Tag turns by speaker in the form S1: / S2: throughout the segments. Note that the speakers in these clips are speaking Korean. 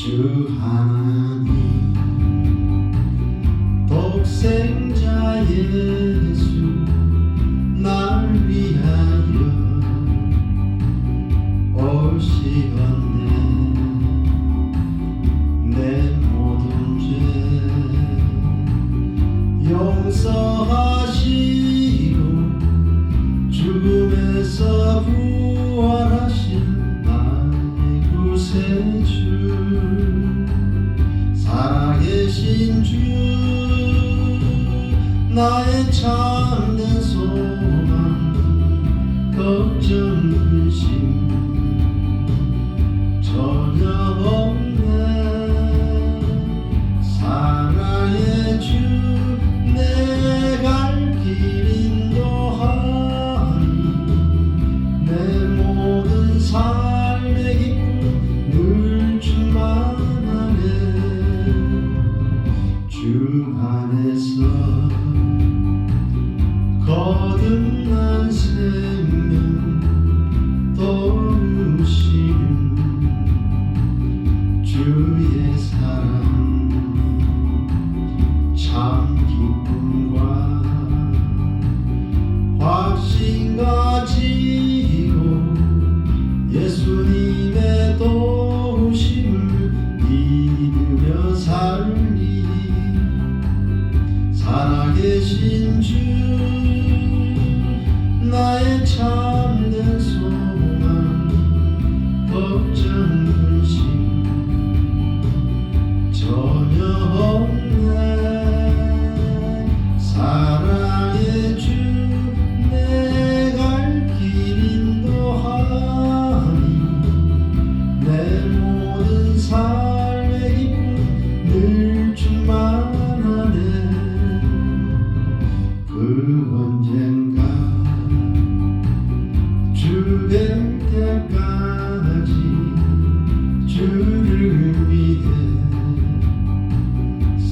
S1: 주 하나님 독생자 예수 날 위하여 오시었네 내 모든 죄 용서하시고 죽음에서 구세 주 살아계신 주 나의 참 주 안에서 거듭난 생명 도우시는 주의 사랑 참 기쁨과 확신 가지 살아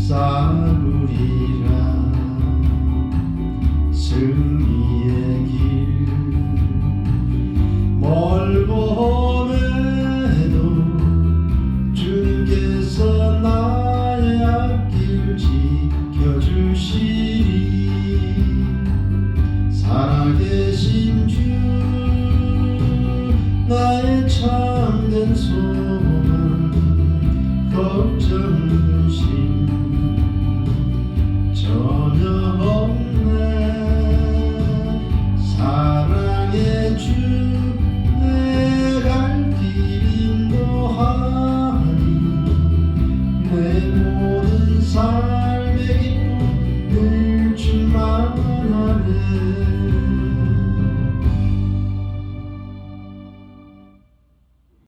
S1: 싸구리라 승리의 길. 멀고 험해도 주님께서 나의 앞길 지켜주시리. 살아계신 주 나의 참된 손.